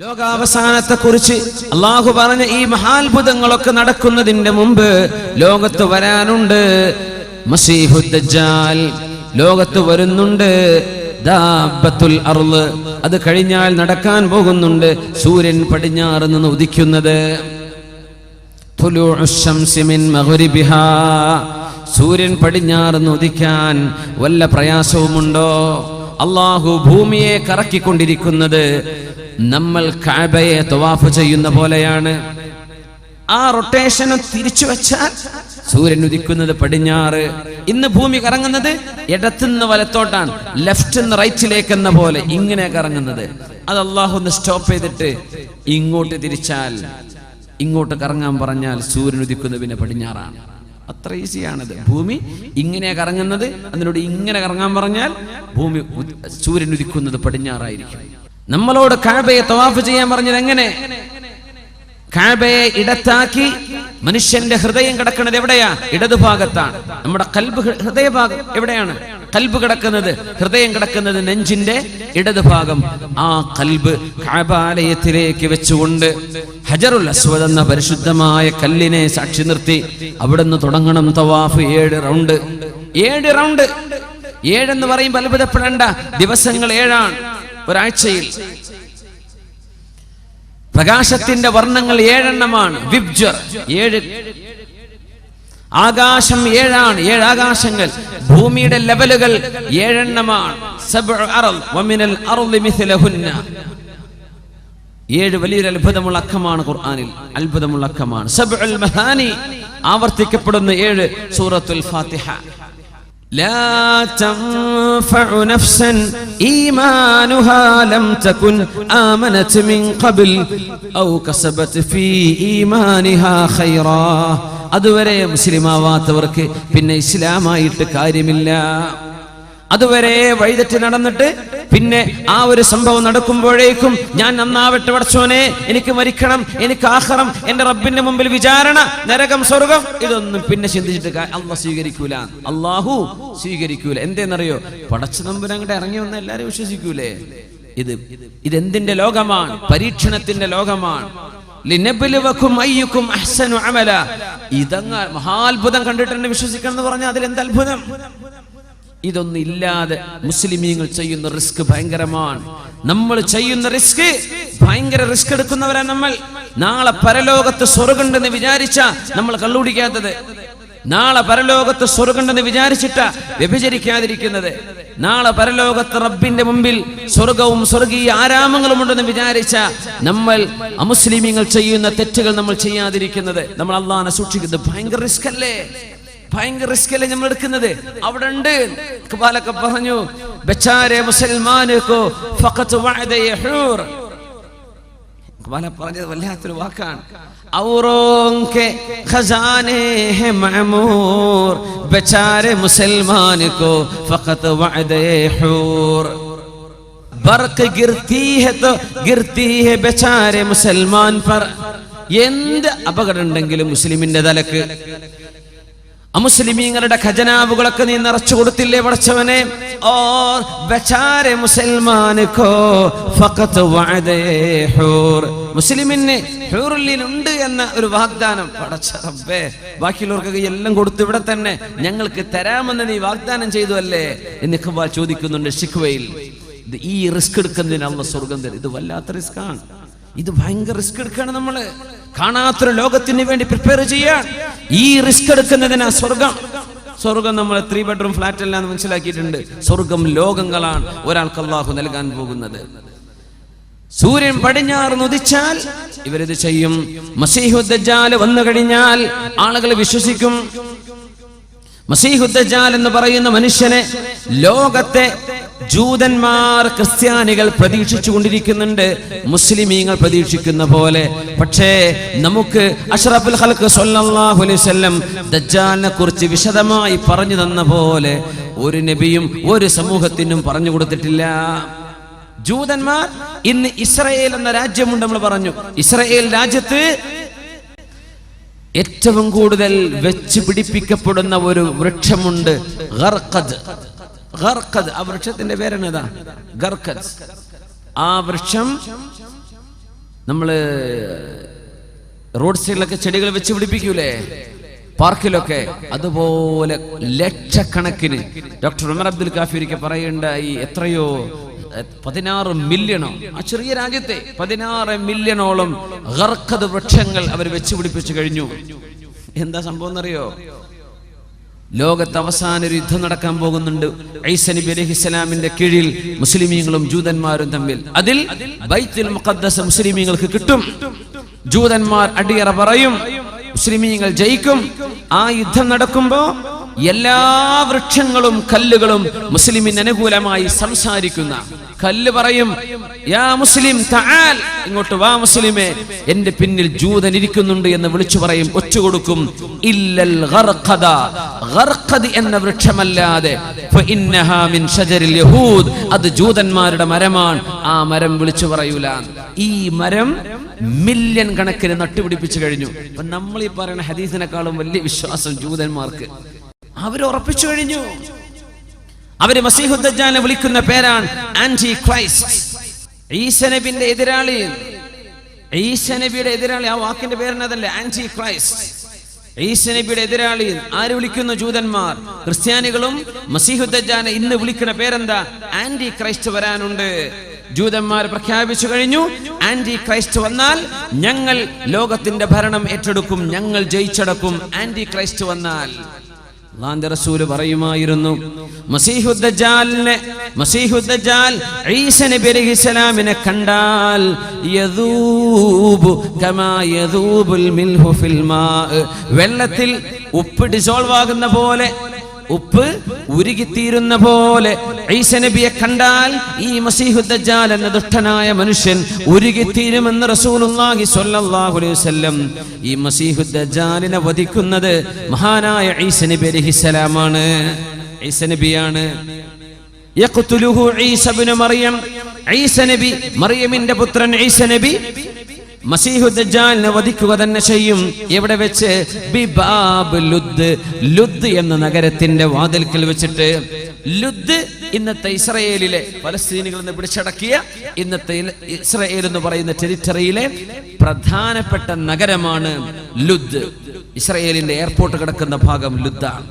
ലോകാവസാനത്തെ കുറിച്ച് അള്ളാഹു പറഞ്ഞ ഈ മഹാത്ഭുതങ്ങളൊക്കെ നടക്കുന്നതിന്റെ മുമ്പ് ലോകത്ത് വരാനുണ്ട്. മസീഹുദ്ദാൽ ലോകത്ത് വരുന്നുണ്ട്. അർൾ അത് കഴിഞ്ഞാൽ നടക്കാൻ പോകുന്നുണ്ട്. സൂര്യൻ പടിഞ്ഞാറ് നിന്ന് ഉദിക്കുന്നത്. സൂര്യൻ പടിഞ്ഞാറ് നിന്ന് ഉദിക്കാൻ വല്ല പ്രയാസവുമുണ്ടോ? അള്ളാഹു ഭൂമിയെ കറക്കിക്കൊണ്ടിരിക്കുന്നത് നമ്മൾ കാബയെ തവാഫ് ചെയ്യുന്ന പോലെയാണ്. ആ റൊട്ടേഷന് തിരിച്ചു വെച്ചാൽ സൂര്യൻ ഉദിക്കുന്നത് പടിഞ്ഞാറ്. ഇന്ന് ഭൂമി കറങ്ങുന്നത് ഇടത്തുനിന്ന് വലത്തോട്ടാണ്. ലെഫ്റ്റ് നിന്ന് റൈറ്റിലേക്ക് എന്ന പോലെ ഇങ്ങനെ കറങ്ങുന്നത്. അത് അള്ളാഹു ഒന്ന് സ്റ്റോപ്പ് ചെയ്തിട്ട് ഇങ്ങോട്ട് തിരിച്ചാൽ ഇങ്ങോട്ട് കറങ്ങാൻ പറഞ്ഞാൽ സൂര്യൻ ഉദിക്കുന്നത് പിന്നെ പടിഞ്ഞാറാണ്. അത്ര ഈസിയാണത് ഭൂമി ഇങ്ങനെ കറങ്ങുന്നത്. അതിനോട് ഇങ്ങനെ കറങ്ങാൻ പറഞ്ഞാൽ ഭൂമി സൂര്യൻ ഉദിക്കുന്നത് പടിഞ്ഞാറായിരിക്കും. നമ്മളോട് കാബയെ തവാഫ് ചെയ്യാൻ പറഞ്ഞത് എങ്ങനെ? കാബയെ ഇടത്താക്കി മനുഷ്യന്റെ ഹൃദയം കിടക്കുന്നത് എവിടെയാ? ഇടതുഭാഗത്താണ്. നമ്മുടെ കൽബ് ഹൃദയഭാഗം എവിടെയാണ്? കൽബ് കിടക്കുന്നത് ഹൃദയം കിടക്കുന്നത് നെഞ്ചിന്റെ ഇടതുഭാഗം. ആ കൽബ് കാബാലയത്തിലേക്ക് വെച്ചുകൊണ്ട് ഹജറുൽ അസ്വദ് എന്ന പരിശുദ്ധമായ കല്ലിനെ സാക്ഷി നിർത്തി അവിടുന്ന് തുടങ്ങണം തവാഫ് ഏഴ് റൗണ്ട്. ഏഴ് റൗണ്ട്. ഏഴെന്ന് പറയുമ്പോൾ അത്ഭുതപ്പെടേണ്ട ദിവസങ്ങൾ ഏഴാണ്. ഒരാഴ്ചയിൽ. പ്രകാശത്തിന്റെ വർണങ്ങൾ ഏഴെണ്ണമാണ്. വിബ്ജർ ഏഴ്. ആകാശം ഏഴാണ്. ഏഴ് ആകാശങ്ങൾ. ഭൂമിയുടെ ലെവലുകൾ ഏഴെണ്ണമാണ്. ഏഴ് വലിയൊരു അത്ഭുതമുള്ള അക്കമാണ് ഖുർആാനിൽ. അത്ഭുതമുള്ള അക്കമാണ്. ആവർത്തിക്കപ്പെടുന്ന ഏഴ് സൂറത്തുൽ ഫാത്തിഹ. لا تنفع نفسا إيمانها لم تكن آمنت من قبل أو كسبت في إيمانها خيرا അതുവരെ മുസ്ലിമാവാത്തവർക്ക് പിന്നെ ഇസ്ലാമായിട്ട് കാര്യമില്ല അതുവരെ വഴിതെറ്റി നടന്നിട്ട് പിന്നെ ആ ഒരു സംഭവം നടക്കുമ്പോഴേക്കും ഞാൻ നന്നാവട്ടെ വടച്ചോനെ എനിക്ക് മരിക്കണം എനിക്ക് ആഹ്റം എന്റെ റബ്ബിന്റെ മുമ്പിൽ വിചാരണ നരകം സ്വർഗം ഇതൊന്നും പിന്നെ ചിന്തിച്ചിട്ട് അള്ള സ്വീകരിക്കൂല. അള്ളാഹു സ്വീകരിക്കൂല. എന്തേന്നറിയോ? പടച്ച നമ്പുരങ്ങടെ ഇറങ്ങി വന്ന എല്ലാരും വിശ്വസിക്കൂലേ? ഇത് ഇതെന്തിന്റെ ലോകമാണ്? പരീക്ഷണത്തിന്റെ ലോകമാണ്. ഇതങ്ങ മഹാത്ഭുതം കണ്ടിട്ട് വിശ്വസിക്കണം എന്ന് പറഞ്ഞാൽ അതിൽ എന്ത് അത്ഭുതം? ഇതൊന്നും ഇല്ലാതെ മുസ്ലിമീങ്ങൾ ചെയ്യുന്ന റിസ്ക് ഭയങ്കരമാണ്. നമ്മൾ ചെയ്യുന്ന റിസ്ക് ഭയങ്കര റിസ്ക് എടുക്കുന്നവരാ നമ്മൾ. നാളെ പരലോകത്ത് സ്വർഗുണ്ടെന്ന് വിചാരിച്ച നമ്മൾ കള്ളുടിക്കാത്തത്. നാളെ പരലോകത്ത് സ്വർഗുണ്ടെന്ന് വിചാരിച്ചിട്ട വ്യഭിചരിക്കാതിരിക്കുന്നത്. നാളെ പരലോകത്ത് റബ്ബിന്റെ മുമ്പിൽ സ്വർഗവും സ്വർഗീയ ആരാമങ്ങളും ഉണ്ടെന്ന് വിചാരിച്ച നമ്മൾ അമുസ്ലിമീങ്ങൾ ചെയ്യുന്ന തെറ്റുകൾ നമ്മൾ ചെയ്യാതിരിക്കുന്നത്. നമ്മൾ അള്ളാഹാനെ സൂക്ഷിക്കുന്നത് ഭയങ്കര റിസ്ക് അല്ലേ ഭയങ്കര റിസ്ക് അല്ലേ നമ്മൾ എടുക്കുന്നത്? അവിടെ ഉണ്ട് ഇക്ബാലൊക്കെ പറഞ്ഞു ബച്ചാരെ മുസൽമാനക്കോ ഫഖത്ത് വഅദയ ഹൂർ ഇക്ബാല പറഞ്ഞത് വല്ലാത്തൊരു വാക്കാണ്. ഔറോങ്കെ ഖസാനേ ഹെ മഅമൂർ ബച്ചാരെ മുസൽമാനക്കോ ഫഖത്ത് വഅദയ ഹൂർ ബർക്ക് ഗിർത്തി ഹെ തോ ഗിർത്തി ഹെ ബച്ചാരെ മുസൽമാൻ പർ. എന്ത് അപകടം ഉണ്ടെങ്കിലും മുസ്ലിമിന്റെ തലക്ക്? അമുസ്ലിമീങ്ങളുടെ ഖജനാവുകളൊക്കെ നീ നിറച്ചു കൊടുത്തില്ലേ പടച്ചവനെ? ഓ ബച്ചാരെ മുസൽമാനുക്കോ? ഫഖത്ത് ഹൂർ. മുസ്ലിമിന് ഹൂറുല്ലിൻ ഉണ്ട് എന്ന ഒരു വാഗ്ദാനം പടച്ച റബ്ബേ ബാക്കിയുള്ളവർക്കൊക്കെ എല്ലാം കൊടുത്തു ഇവിടെ തന്നെ ഞങ്ങൾക്ക് തരാമെന്ന് നീ വാഗ്ദാനം ചെയ്തു അല്ലേ എന്ന് ഇഖ്ബാൽ ചോദിക്കുന്നുണ്ട് ഷിഖ്വയിൽ. ഈ റിസ്ക് എടുക്കുന്നതിന് അള്ള സ്വർഗം തരും. ഇത് വല്ലാത്ത റിസ്ക് ആണ് ഇത് ഭയങ്കര റിസ്ക് എടുക്കാണ് നമ്മൾ. കാണാത്തൊരു ലോകത്തിന് വേണ്ടി പ്രിപ്പയർ ചെയ്യാൻ. ഈ റിസ്ക് എടുക്കുന്നതിനാ സ്വർഗം. സ്വർഗം നമ്മൾ ത്രീ ബെഡ്റൂം ഫ്ലാറ്റ് എന്ന് മനസ്സിലാക്കിയിട്ടുണ്ട്. സ്വർഗം ലോകങ്ങളാണ് ഒരാൾക്ക് അള്ളാഹു നൽകാൻ പോകുന്നത്. സൂര്യൻ പടിഞ്ഞാറ് നുദിച്ചാൽ ഇവരിത് ചെയ്യും. മസീഹുദ്ദാൽ വന്നു കഴിഞ്ഞാൽ ആളുകൾ വിശ്വസിക്കും. മസീഹുദ്ദാൽ എന്ന് പറയുന്ന മനുഷ്യനെ ലോകത്തെ ജൂതന്മാർ ക്രിസ്ത്യാനികൾ പ്രതീക്ഷിച്ചു കൊണ്ടിരിക്കുന്നുണ്ട് മുസ്ലിമീങ്ങൾ പ്രതീക്ഷിക്കുന്ന പോലെ. പക്ഷേ നമുക്ക് അഷറഫുൽ ഹൽക്ക് സല്ലല്ലാഹു അലൈഹി വസല്ലം ദജ്ജാലിനെ കുറിച്ച് വിശദമായി പറഞ്ഞു തന്ന പോലെ ഒരു നബിയും ഒരു സമൂഹത്തിനും പറഞ്ഞു കൊടുത്തിട്ടില്ല. ജൂതന്മാർ ഇന്ന് ഇസ്രയേൽ എന്ന രാജ്യമുണ്ട് നമ്മൾ പറഞ്ഞു. ഇസ്രയേൽ രാജ്യത്ത് ഏറ്റവും കൂടുതൽ വെച്ച് പിടിപ്പിക്കപ്പെടുന്ന ഒരു വൃക്ഷമുണ്ട് ഗർഖദ്. ആ വൃക്ഷത്തിന്റെ പേരെന്നതാ? ഗർഖദ്. ആ വൃക്ഷം നമ്മൾ റോഡ് സൈഡിലൊക്കെ ചെടികൾ വെച്ച് പിടിപ്പിക്കൂലേ? പാർക്കിലൊക്കെ. അതുപോലെ ലക്ഷക്കണക്കിന്. ഡോക്ടർ ഉമർ അബ്ദുൽ കാഫിരിക്ക് പറയുണ്ടായി എത്രയോ പതിനാറ് മില്യണോ? ആ ചെറിയ രാജ്യത്തെ പതിനാറ് മില്യണോളം ഗർഖദ് വൃക്ഷങ്ങൾ അവർ വെച്ച് പിടിപ്പിച്ചു കഴിഞ്ഞു. എന്താ സംഭവം എന്നറിയോ? ലോകത്ത് അവസാന ഒരു യുദ്ധം നടക്കാൻ പോകുന്നുണ്ട്. ഐസ നബി അലൈഹി ഇസ്ലാമിന്റെ കീഴിൽ മുസ്ലിമീങ്ങളും ജൂതന്മാരും തമ്മിൽ. അതിൽ ബൈത്തുൽ മുഖദ്ദസ് മുസ്ലിമീങ്ങൾക്ക് കിട്ടും. ജൂതന്മാർ അടിയറ പറയും മുസ്ലിമീങ്ങൾ ജയിക്കും. ആ യുദ്ധം നടക്കുമ്പോ എല്ലാ വൃക്ഷങ്ങളും കല്ലുകളും മുസ്ലിമിന് അനുകൂലമായി സംസാരിക്കുന്ന കല്ല് പറയും യാ മുസ്ലിം താൽ ഇങ്ങോട്ട് വാ മുസ്ലിമേ എന്റെ പിന്നിൽ ജൂതൻ ഇരിക്കുന്നുണ്ട് എന്ന് വിളിച്ചു പറയും ഒച്ചു കൊടുക്കും ഇല്ലൽ ഗർഖദ. ഗർഖദ് എന്ന വൃക്ഷമല്ലാതെ ഫഇന്നഹാ മിൻ ഷജരിൽ യഹൂദ്. അത് ജൂതന്മാരുടെ മരമാണ്. ആ മരം വിളിച്ചു പറയൂല. ഈ മരം മില്യൺ കണക്കിന് നട്ടുപിടിപ്പിച്ചു കഴിഞ്ഞു. അപ്പൊ നമ്മൾ ഈ പറയുന്ന ഹദീസിനെക്കാളും വലിയ വിശ്വാസം ജൂതന്മാർക്ക്. അവർ ഉറപ്പിച്ചു കഴിഞ്ഞു. അവർ മസീഹുദ്ദാനെ വിളിക്കുന്ന പേരാണ് ആന്റി ക്രൈസ്റ്റ് ഈശനബിന്റെ എതിരാളി. ഈശനബിയുടെ എതിരാളി. ആ വാക്കിന്റെ പേരിനതല്ലേ ആന്റി ക്രൈസ്റ്റ് ഈസനബിയുടെ എതിരാളി. ആര് വിളിക്കുന്നു? ജൂതന്മാർ. ക്രിസ്ത്യാനികളും മസീഹുദ്ദാനെ ഇന്ന് വിളിക്കുന്ന പേരെന്താ? ആന്റി ക്രൈസ്റ്റ് വരാനുണ്ട്. ജൂതന്മാർ പ്രഖ്യാപിച്ചു കഴിഞ്ഞു. ആന്റി ക്രൈസ്റ്റ് വന്നാൽ ഞങ്ങൾ ലോകത്തിന്റെ ഭരണം ഏറ്റെടുക്കും. ഞങ്ങൾ ജയിച്ചടക്കും. ആന്റി ക്രൈസ്റ്റ് വന്നാൽ. പറയുമായിരുന്നു ഈസ കണ്ടാൽ യദൂബു കമാ യദൂബുൽ മിൽഹു വെള്ളത്തിൽ ഉപ്പ് ഡിസോൾവ് ആകുന്ന പോലെ ഉപ്പ് ഉരുകിത്തീരുന്ന പോലെ ഈസ നബിയെ കണ്ടാൽ ഈ മസീഹുദ്ജാൽ എന്ന ദുഷ്ടനായ മനുഷ്യൻ ഉരുകിത്തീരുമെന്ന് റസൂലുള്ളാഹി സ്വല്ലല്ലാഹു അലൈഹി വസല്ലം ഈ മസീഹുദ്ജാലിനെ വധിക്കുന്നത് മഹാനായ ഈസ നബി അലൈഹിസ്സലാമാണ് ഈസ നബിയാണ്. യഖ്തുലുഹു ഈസ ഇബ്നു മറിയം. ഈസ നബി മറിയമിന്റെ പുത്രൻ ഈസ നബി മസീഹു ദജാലിനെ വധിക്കുക തന്നെ ചെയ്യും. എവിടെ വെച്ച്? ബിബാബ് ലുദ്. ലുദ് എന്ന നഗരത്തിന്റെ വാതിൽക്കൽ വെച്ചിട്ട് ലുദ് ഇന്നത്തെ ഇസ്രയേലിലെ പലസ്തീനികളിൽ നിന്ന് പിടിച്ചടക്കിയ ഇന്നത്തെ ഇസ്രയേൽ എന്ന് പറയുന്ന ടെറിറ്ററിയിലെ പ്രധാനപ്പെട്ട നഗരമാണ് ലുദ്. ഇസ്രയേലിന്റെ എയർപോർട്ട് കിടക്കുന്ന ഭാഗം ലുദ്ദാണ്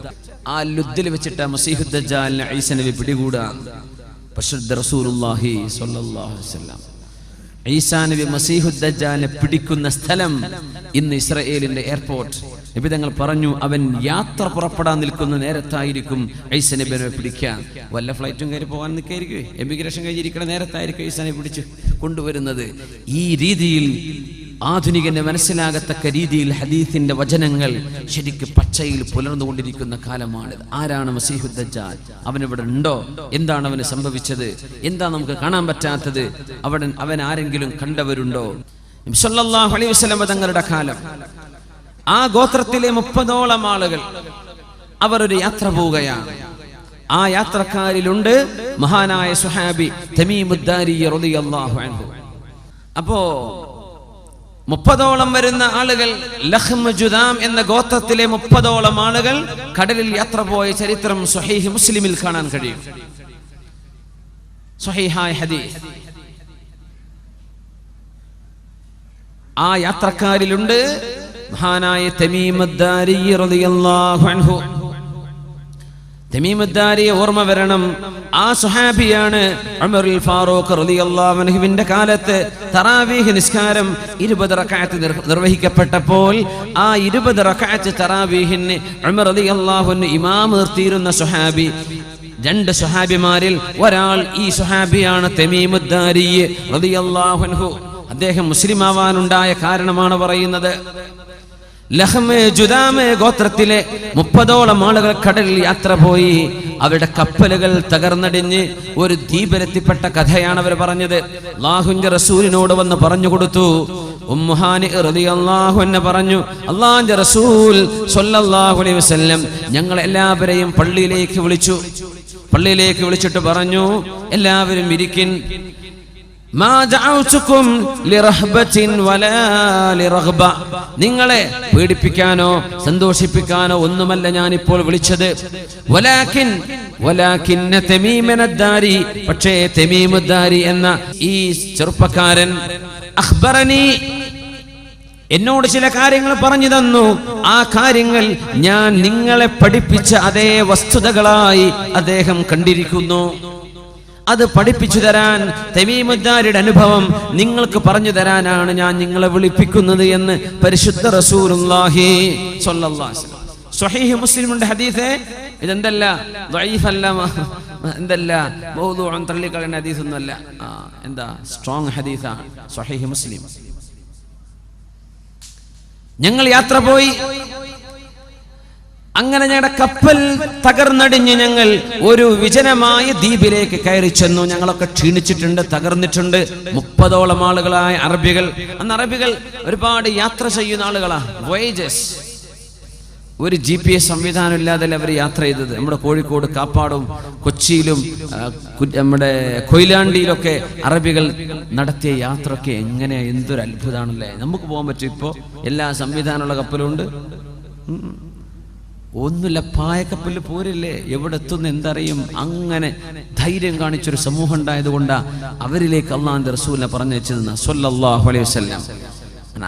ആ ലുദ്ദിൽ വെച്ചിട്ട് മസീഹു ദജാലിനെ ഐസനവി നബി പിടികൂടാം പരിശുദ്ധ റസൂലുള്ളാഹി സ്വല്ലല്ലാഹു അലൈഹി വസല്ലം. ഈസാ നബി മസീഹുദ്ദജാലിനെ പിടിക്കുന്ന സ്ഥലം ഇന്ന് ഇസ്രയേലിന്റെ എയർപോർട്ട്. നബി തങ്ങൾ പറഞ്ഞു അവൻ യാത്ര പുറപ്പെടാൻ നിൽക്കുന്ന നേരത്തായിരിക്കും ഐസ നബിനെ പിടിക്കാൻ വല്ല ഫ്ലൈറ്റും കയറി പോകാൻ നിൽക്കായിരിക്കും എമിഗ്രേഷൻ കഴിഞ്ഞിരിക്കുന്ന നേരത്തായിരിക്കും ഐസനെ പിടിച്ച് കൊണ്ടുവരുന്നത്. ഈ രീതിയിൽ ആധുനികന് മനസ്സിലാകത്തക്ക രീതിയിൽ ഹദീസിന്റെ വചനങ്ങൾ ശരിക്ക് പച്ചയിൽ പുലർന്നുകൊണ്ടിരിക്കുന്ന കാലമാണിത് ആരാണ് മസീഹുദ്ദജാൽ അവൻ ഇവിടെ ഉണ്ടോ? എന്താണ് അവന് സംഭവിച്ചത്? എന്താ നമുക്ക് കാണാൻ പറ്റാത്തത്? അവൻ അവൻ ആരെങ്കിലും കണ്ടവരുണ്ടോ? അലൈഹി വസല്ലം തങ്ങളുടെ കാലം. ആ ഗോത്രത്തിലെ മുപ്പതോളം ആളുകൾ അവർ ഒരു യാത്ര പോവുകയാണ്. ആ യാത്രക്കാരിലുണ്ട് മഹാനായ സുഹാബി തമീമുദ്ദാരി അൻഹു. അപ്പോ മുപ്പതോളം വരുന്ന ആളുകൾ ലഹ്മ ജുദാം എന്ന ഗോത്രത്തിലെ മുപ്പതോളം ആളുകൾ കടലിൽ യാത്ര പോയ ചരിത്രം സുഹൈഹ് മുസ്ലിമിൽ കാണാൻ കഴിയും. ഹദീസ്. ആ യാത്രക്കാരിലുണ്ട് മഹാനായ തമീമുദ്ദാരി റളിയല്ലാഹു അൻഹു. തമീമുദ്ദാരിയെ ഓർമ്മ വരണം. ആ സുഹാബിയാണ് അമറുൽ ഫാറൂഖ് റളിയല്ലാഹു അൻഹുവിന്റെ കാലത്ത് തറാവീഹ് നിസ്കാരം ഇരുപത് റക്അത്ത് നിർവഹിക്കപ്പെട്ടപ്പോൾ ആ ഇരുപത് റക്അത്ത് തറാവീഹിന് ഉമർ അൻഹു ഇമാം നിർത്തിയിരുന്ന സുഹാബി. രണ്ട് സുഹാബിമാരിൽ ഒരാൾ ഈ സുഹാബിയാണ് തമീമുദ്ദാരി റളിയല്ലാഹു അൻഹു. അദ്ദേഹം മുസ്ലിം ആവാനുണ്ടായ കാരണമാണ് പറയുന്നത്. ലഹ്മ് ജുദാമേ ഗോത്രത്തിലെ മുപ്പതോളം ആളുകൾ കടലിൽ യാത്ര പോയി. അവരുടെ കപ്പലുകൾ തകർന്നടിഞ്ഞ് ഒരു ദ്വീപിലെത്തിപ്പെട്ട കഥയാണ് അവർ പറഞ്ഞത്. അള്ളാഹുന്റെ റസൂലിനോട് വന്ന് പറഞ്ഞു കൊടുത്തു. പറഞ്ഞു റസൂൽ അലൈഹി വസല്ലം ഞങ്ങൾ എല്ലാവരെയും പള്ളിയിലേക്ക് വിളിച്ചു. പള്ളിയിലേക്ക് വിളിച്ചിട്ട് പറഞ്ഞു എല്ലാവരും ഇരിക്കിൻ. നിങ്ങളെ പേടിപ്പിക്കാനോ സന്തോഷിപ്പിക്കാനോ ഒന്നുമല്ല ഞാൻ ഇപ്പോൾ വിളിച്ചത് തമീമനദ്ദാരി പക്ഷേ ദാരി എന്ന ഈ ചെറുപ്പക്കാരൻ അഖ്ബറനി എന്നോട് ചില കാര്യങ്ങൾ പറഞ്ഞു തന്നു. ആ കാര്യങ്ങൾ ഞാൻ നിങ്ങളെ പഠിപ്പിച്ച അതേ വസ്തുതകളായി അദ്ദേഹം കണ്ടിരിക്കുന്നു. അത് പഠിപ്പിച്ചു തരാൻ തെമീമുദ്ദാരിയുടെ അനുഭവം നിങ്ങൾക്ക് പറഞ്ഞു തരാനാണ് ഞാൻ നിങ്ങളെ വിളിപ്പിക്കുന്നത് എന്ന് പരിശുദ്ധ റസൂലുള്ളാഹി സ്വല്ലല്ലാഹി. സ്വഹീഹ് മുസ്ലിമുണ്ട് ഹദീസേ. ഇതെന്തല്ല? ദഈഫല്ല എന്തല്ല? മൗദൂഉൻ തള്ളിക്കളയുന്ന ഹദീസൊന്നുമല്ല. ഒന്നല്ല എന്താ? സ്ട്രോങ് ഹദീസാണ് സ്വഹീഹ് മുസ്ലിം. ഞങ്ങൾ യാത്ര പോയി. അങ്ങനെ ഞങ്ങളുടെ കപ്പൽ തകർന്നടിഞ്ഞ് ഞങ്ങൾ ഒരു വിജനമായ ദ്വീപിലേക്ക് കയറി ചെന്നു. ഞങ്ങളൊക്കെ ക്ഷീണിച്ചിട്ടുണ്ട് തകർന്നിട്ടുണ്ട്. മുപ്പതോളം ആളുകളായ അറബികൾ. അന്ന് അറബികൾ ഒരുപാട് യാത്ര ചെയ്യുന്ന ആളുകളാ. വോയേജസ് ഒരു ജി പി എസ് സംവിധാനം ഇല്ലാതെ അവർ യാത്ര ചെയ്തത്? നമ്മുടെ കോഴിക്കോട് കാപ്പാടും കൊച്ചിയിലും നമ്മുടെ കൊയിലാണ്ടിയിലൊക്കെ അറബികൾ നടത്തിയ യാത്രയൊക്കെ എങ്ങനെ എന്തൊരു അത്ഭുതമാണല്ലേ നമുക്ക് പോകാൻ പറ്റും ഇപ്പോൾ എല്ലാ സംവിധാനമുള്ള കപ്പലുണ്ട്. ഒന്നുമില്ല പായക്കപ്പൽ പോരില്ലേ? എവിടെ എത്തുന്ന എന്തറിയും? അങ്ങനെ ധൈര്യം കാണിച്ചൊരു സമൂഹം ഉണ്ടായതുകൊണ്ടാ അവരിലേക്ക് അള്ളാന്റെ റസൂലിനെ പറഞ്ഞു സല്ലല്ലാഹു അലൈഹി വസല്ലം.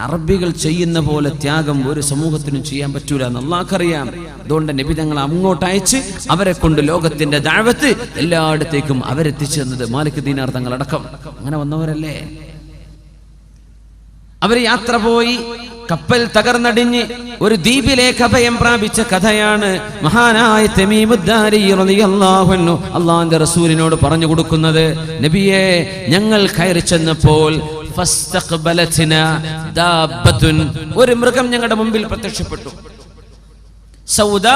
അറബികൾ ചെയ്യുന്ന പോലെ ത്യാഗം ഒരു സമൂഹത്തിനും ചെയ്യാൻ പറ്റൂല എന്ന് അതുകൊണ്ട് നിബിതങ്ങൾ അങ്ങോട്ട് അയച്ച് അവരെ കൊണ്ട് ലോകത്തിന്റെ ദാഴ്വത്ത് എല്ലായിടത്തേക്കും അവരെത്തിച്ചു തന്നത് മാലിക് ദീനാർ അങ്ങനെ വന്നവരല്ലേ? അവർ യാത്ര പോയി കപ്പൽ തകർന്നടിഞ്ഞ് ഒരു ദ്വീപിലേക്ക് അഭയം പ്രാപിച്ച കഥയാണ് മഹാനായ അള്ളാന്റെ റസൂലിനോട് പറഞ്ഞു കൊടുക്കുന്നത്. നബിയെ ഞങ്ങൾ കയറി ചെന്നപ്പോൾ ഒരു മൃഗം ഞങ്ങളുടെ മുമ്പിൽ പ്രത്യക്ഷപ്പെട്ടു. സൗദ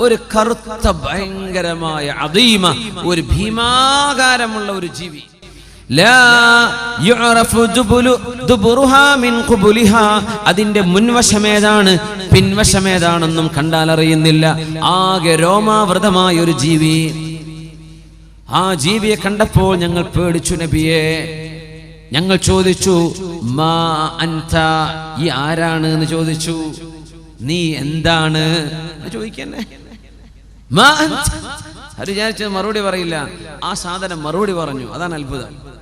ഒരു കറുത്ത ഭയങ്കരമായ അതീമ ഒരു ഭീമാകാരമുള്ള ഒരു ജീവി. അതിന്റെ മുൻവശമേതാണ്? പിൻവശമേതാണെന്നും കണ്ടാൽ അറിയുന്നില്ല ആകെ രോമാവൃതമായ ഒരു ജീവി. ആ ജീവിയെ കണ്ടപ്പോൾ ഞങ്ങൾ പേടിച്ചു നബിയെ. ഞങ്ങൾ ചോദിച്ചു മാ അൻത? ഈ ആരാണ്? എന്ന് ചോദിച്ചു. നീ എന്താണ്? ചോദിക്കന്നെ. മാ മറുപടി പറയില്ല. ആ സാധനം മറുപടി പറഞ്ഞു. അതാണ് അത്ഭുതം.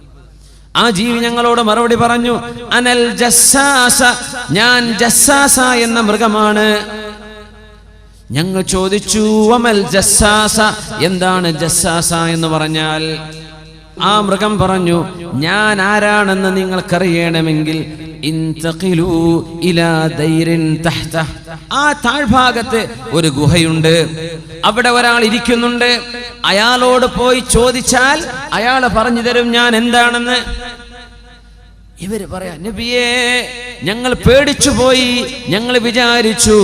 ആ ജീവി ഞങ്ങളോട് മറുപടി പറഞ്ഞു അനൽ ജസ്സാസ ഞാൻ ജസ്സാസ എന്ന മൃഗമാണ്. ഞങ്ങൾ ചോദിച്ചു അമൽ ജസ്സാസ എന്താണ് ജസ്സാസ എന്ന് പറഞ്ഞാൽ? ആ മൃഗം പറഞ്ഞു ഞാൻ ആരാണെന്ന് നിങ്ങൾക്കറിയണമെങ്കിൽ. ആ താഴ്ഭാഗത്ത് ഒരു ഗുഹയുണ്ട്. അവിടെ ഒരാൾ ഇരിക്കുന്നുണ്ട്. അയാളോട് പോയി ചോദിച്ചാൽ അയാൾ പറഞ്ഞു തരും ഞാൻ എന്താണെന്ന്? ഇവർ പറയാ നബിയേ ഞങ്ങൾ പേടിച്ചു പോയി ഞങ്ങൾ വിചാരിച്ചു.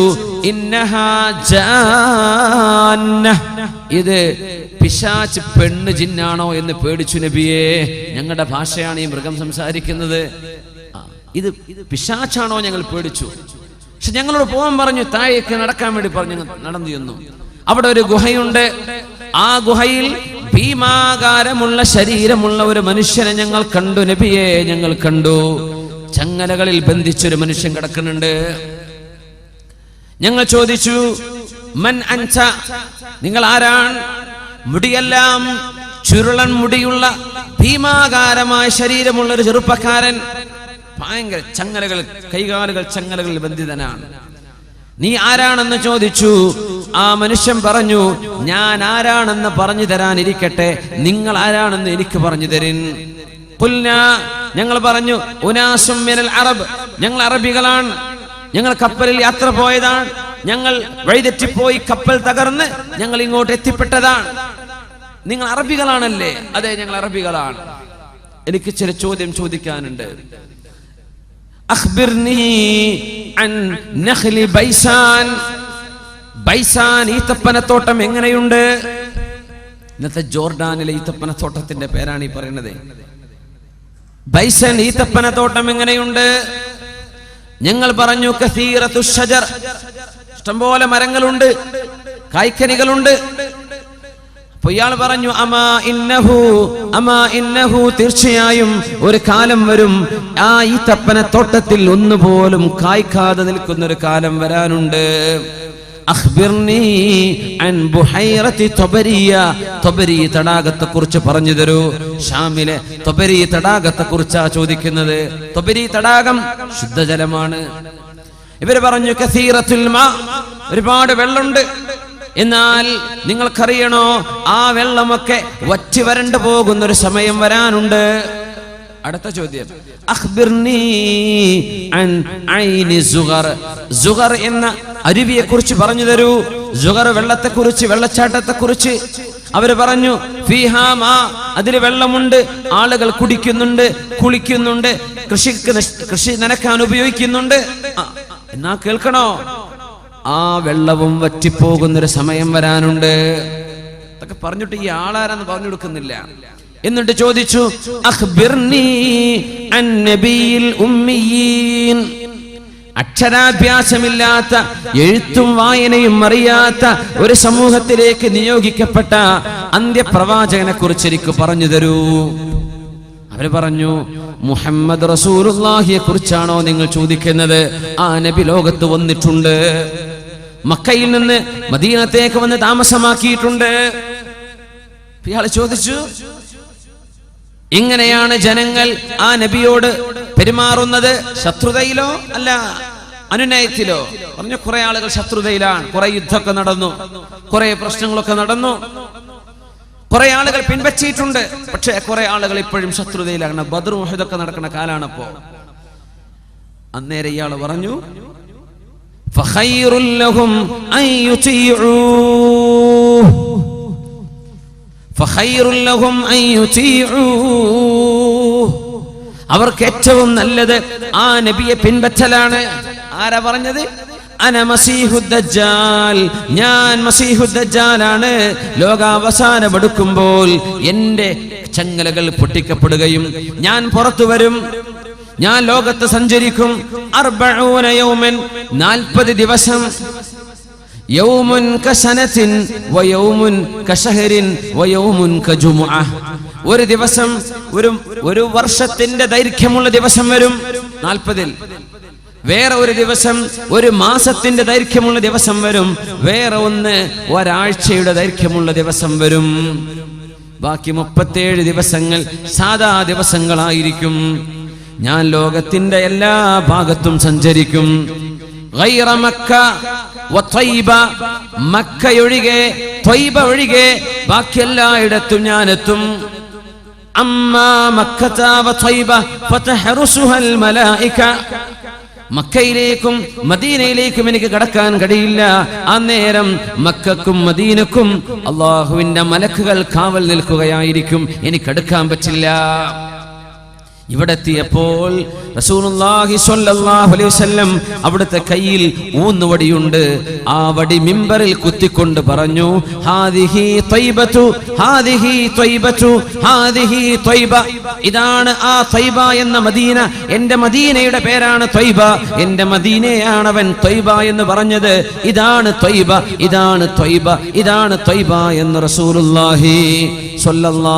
ഇത് പിശാച്ച് പെണ്ണ് ജിന്നാണോ എന്ന് പേടിച്ചു നബിയേ ഞങ്ങളുടെ ഭാഷയാണ് ഈ മൃഗം സംസാരിക്കുന്നത്. ഇത് പിശാച്ചാണോ ഞങ്ങൾ പേടിച്ചു? പക്ഷെ ഞങ്ങളോട് പോകാൻ പറഞ്ഞു താഴേക്ക് നടക്കാൻ വേണ്ടി പറഞ്ഞു നടന്നു ചെന്നു. അവിടെ ഒരു ഗുഹയുണ്ട്. ആ ഗുഹയിൽ ഭീമാകാരമുള്ള ശരീരമുള്ള ഒരു മനുഷ്യനെ ഞങ്ങൾ കണ്ടു. നബിയെ ഞങ്ങൾ കണ്ടു. ചങ്ങലകളിൽ ബന്ധിച്ചൊരു മനുഷ്യൻ കിടക്കുന്നുണ്ട്. ഞങ്ങൾ ചോദിച്ചു മൻ അഞ്ച നിങ്ങൾ ആരാണ്? മുടിയെല്ലാം ചുരുളൻ മുടിയുള്ള ഭീമാകാരമായ ശരീരമുള്ള ഒരു ചെറുപ്പക്കാരൻ. ഭയങ്കര ചങ്ങലകൾ കൈകാലുകൾ ചങ്ങലകളിൽ ബന്ധിതനാണ്. നീ ആരാണെന്ന് ചോദിച്ചു? ആ മനുഷ്യൻ പറഞ്ഞു ഞാൻ ആരാണെന്ന് പറഞ്ഞു തരാനിരിക്കട്ടെ. നിങ്ങൾ ആരാണെന്ന് എനിക്ക് പറഞ്ഞു തരിൻ. ഞങ്ങൾ പറഞ്ഞു ഉനാസും മിനൽ അറബ്. ഞങ്ങൾ അറബികളാണ്. ഞങ്ങൾ കപ്പലിൽ യാത്ര പോയതാണ്. ഞങ്ങൾ വഴിതെറ്റിപ്പോയി കപ്പൽ തകർന്ന് ഞങ്ങൾ ഇങ്ങോട്ട് എത്തിപ്പെട്ടതാണ്. നിങ്ങൾ അറബികളാണല്ലേ? അതെ ഞങ്ങൾ അറബികളാണ്. എനിക്ക് ചില ചോദ്യം ചോദിക്കാനുണ്ട്. അഖ്ബിർനി അൻ നഖ്ലി ബൈസാൻ ബൈസാൻ ഈത്തപ്പനത്തോട്ടം എങ്ങനെയുണ്ട്? ഇന്നത്തെ ജോർഡാനിലെ ഈത്തപ്പനത്തോട്ടത്തിന്റെ പേരാണ് ഈ പറയുന്നത്. ബൈസൻ ഈത്തപ്പനത്തോട്ടം എങ്ങനെയുണ്ട്? ഞങ്ങൾ പറഞ്ഞു കസീറത്തു ഷജർ ഇഷ്ടംപോലെ മരങ്ങളുണ്ട് കായ്ക്കനികളുണ്ട് അപ്പൊ ഇയാൾ പറഞ്ഞു അമാ ഇന്നഹു അമാ ഇന്നഹു തീർച്ചയായും ഒരു കാലം വരും. ആ ഈ തപ്പന തോട്ടത്തിൽ ഒന്നുപോലും കായ്ക്കാതെ നിൽക്കുന്ന ഒരു കാലം വരാനുണ്ട്. തടാകത്തെ കുറിച്ച് പറഞ്ഞു തരൂ. ഷാമിലെ തൊബരി തടാകത്തെ കുറിച്ചാ ചോദിക്കുന്നത്? തൊബരി തടാകം ശുദ്ധജലമാണ്. ഇവർ പറഞ്ഞു കസീറത്തുൽ മാ. ഒരുപാട് വെള്ളമുണ്ട്. എന്നാൽ നിങ്ങൾക്കറിയണോ ആ വെള്ളമൊക്കെ വറ്റി വരണ്ടു പോകുന്ന ഒരു സമയം വരാനുണ്ട്? അടുത്ത ചോദ്യം. എന്ന അരുവിയെ കുറിച്ച് പറഞ്ഞു തരൂ. സുഗർ വെള്ളത്തെ കുറിച്ച് വെള്ളച്ചാട്ടത്തെ കുറിച്ച് അവർ പറഞ്ഞു അതിൽ വെള്ളമുണ്ട് ആളുകൾ കുടിക്കുന്നുണ്ട് കുളിക്കുന്നുണ്ട് കൃഷിക്ക് കൃഷി നനക്കാൻ ഉപയോഗിക്കുന്നുണ്ട്. എന്നാ കേൾക്കണോ? ആ വെള്ളവും വറ്റിപ്പോകുന്നൊരു സമയം വരാനുണ്ട്. അതൊക്കെ പറഞ്ഞിട്ട് ഈ ആളാരെന്ന് പറഞ്ഞു കൊടുക്കുന്നില്ല. എന്നിട്ട് ചോദിച്ചു അക്ഷരാഭ്യാസമില്ലാത്ത എഴുത്തും വായനയും അറിയാത്ത ഒരു സമൂഹത്തിലേക്ക് നിയോഗിക്കപ്പെട്ട അന്ത്യപ്രവാചകനെ കുറിച്ച് എനിക്ക് പറഞ്ഞു തരൂ. അവർ പറഞ്ഞു മുഹമ്മദ് റസൂലുള്ളാഹിയെ കുറിച്ചാണോ നിങ്ങൾ ചോദിക്കുന്നത്? ആ നബി ലോകത്ത് വന്നിട്ടുണ്ട്. മക്കയിൽ നിന്ന് മദീനത്തേക്ക് വന്ന് താമസമാക്കിയിട്ടുണ്ട്. ഇയാൾ ചോദിച്ചു ഇങ്ങനെയാണ് ജനങ്ങൾ ആ നബിയോട് പെരുമാറുന്നത്? ശത്രുതയിലോ അല്ല അനുനയത്തിലോ? പറഞ്ഞു കുറെ ആളുകൾ ശത്രുതയിലാണ്. കുറെ യുദ്ധമൊക്കെ നടന്നു. കുറെ പ്രശ്നങ്ങളൊക്കെ നടന്നു. കുറെ ആളുകൾ പിൻവച്ചിട്ടുണ്ട്. പക്ഷേ കുറെ ആളുകൾ ഇപ്പോഴും ശത്രുതയിലാണ് ബദർ നടക്കുന്ന കാലാണപ്പോ. അന്നേരം ഇയാൾ പറഞ്ഞു അവർക്ക് ഏറ്റവും നല്ലത് ആ നബിയെ പിൻപറ്റലാണ് ആരാ പറഞ്ഞത്? ഞാൻ മസീഹുദ്ദജാലാണ് ലോകാവസാനമെടുക്കുമ്പോൾ എന്റെ ചങ്ങലകൾ പൊട്ടിക്കപ്പെടുകയും ഞാൻ പുറത്തു വരും. ഞാൻ ലോകത്ത് സഞ്ചരിക്കും. അർബഊന യൗമൻ നാൽപ്പത് ദിവസം. യൗമുൻ കസനത്തിൻ വയൗമുൻ കശഹരിൻ വയൗമുൻ കജുമുഅ ഒരു ദിവസം ഒരു ഒരു വർഷത്തിന്റെ ദൈർഘ്യമുള്ള ദിവസം വരും. നാൽപ്പതിൽ. വേറെ ഒരു ദിവസം ഒരു മാസത്തിന്റെ ദൈർഘ്യമുള്ള ദിവസം വരും. വേറെ ഒന്ന് ഒരാഴ്ചയുടെ ദൈർഘ്യമുള്ള ദിവസം വരും. ബാക്കി മുപ്പത്തേഴ് ദിവസങ്ങൾ സാധാ ദിവസങ്ങളായിരിക്കും. ഞാൻ ലോകത്തിന്റെ എല്ലാ ഭാഗത്തും സഞ്ചരിക്കും. മക്കയൊഴികെ ത്വയ്ബ ഒഴികെ ബാക്കി എല്ലായിടത്തും ഞാൻ എത്തും അമ്മ മക്കത വത്വയ്ബ ഫതഹറുസുഹൽ മലായിക. മക്കയിലേക്കും മദീനയിലേക്കും എനിക്ക് കടക്കാൻ കഴിയില്ല. ആ നേരം മക്കക്കും മദീനക്കും അള്ളാഹുവിന്റെ മലക്കുകൾ കാവൽ നിൽക്കുകയായിരിക്കും. എനിക്ക് എടുക്കാൻ പറ്റില്ല. ഇവിടെ എത്തിയപ്പോൾ അവിടുത്തെ കയ്യിൽ ഊന്നുവടിയുണ്ട് ആ വടി മിമ്പറിൽ കുത്തിക്കൊണ്ട് പറഞ്ഞു ഇതാണ് ആ തൈബ എന്ന മദീന. എന്റെ മദീനയുടെ പേരാണ് തൈബ. എന്റെ മദീനയാണ് അവൻ ത്വയ്ബ എന്ന് പറഞ്ഞത്. ഇതാണ് തൊയ്ബ ഇതാണ് തൊയ്ബ ഇതാണ് തൊയ്ബ എന്ന് റസൂലുള്ളാഹി സ്വല്ലല്ലാഹു